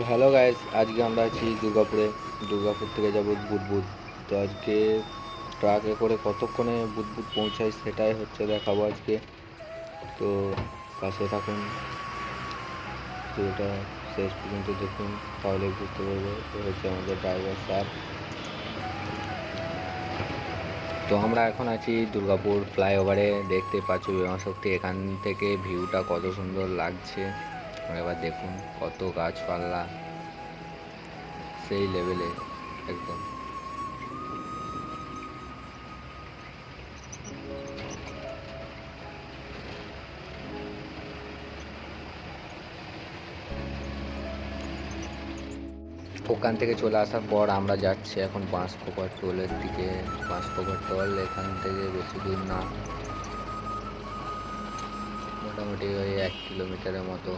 তো hello guys আজকে আমরা আছি দুর্গাপুরে। দুর্গাপুর থেকে যাব বুদবুদ তো আজকে ট্রাকে করে কতক্ষণে বুদবুদ পৌঁছাই সেটাই হচ্ছে দেখাবো আজকে। তো পাশে থাকুন। এটা শেষ পর্যন্ত দেখুন, তাহলে বুঝতে পারব হচ্ছে আমাদের ড্রাইভার স্যার তো আমরা এখন আছি দুর্গাপুর ফ্লাইওভারে। দেখতে পাচ্ছি বিমান শক্তি এখান থেকে ভিউটা কত সুন্দর লাগছে। এবার দেখুন কত গাছপালা সেই লেভেলে একদম। ওখান থেকে চলে আসার পর আমরা যাচ্ছি এখন বাঁশ বাঁশকোপার টোলের দিকে। বাঁশ বাঁশকোপার টোল এখান থেকে বেশি দূর না। মোটামুটি ওই এক কিলোমিটারের মতো।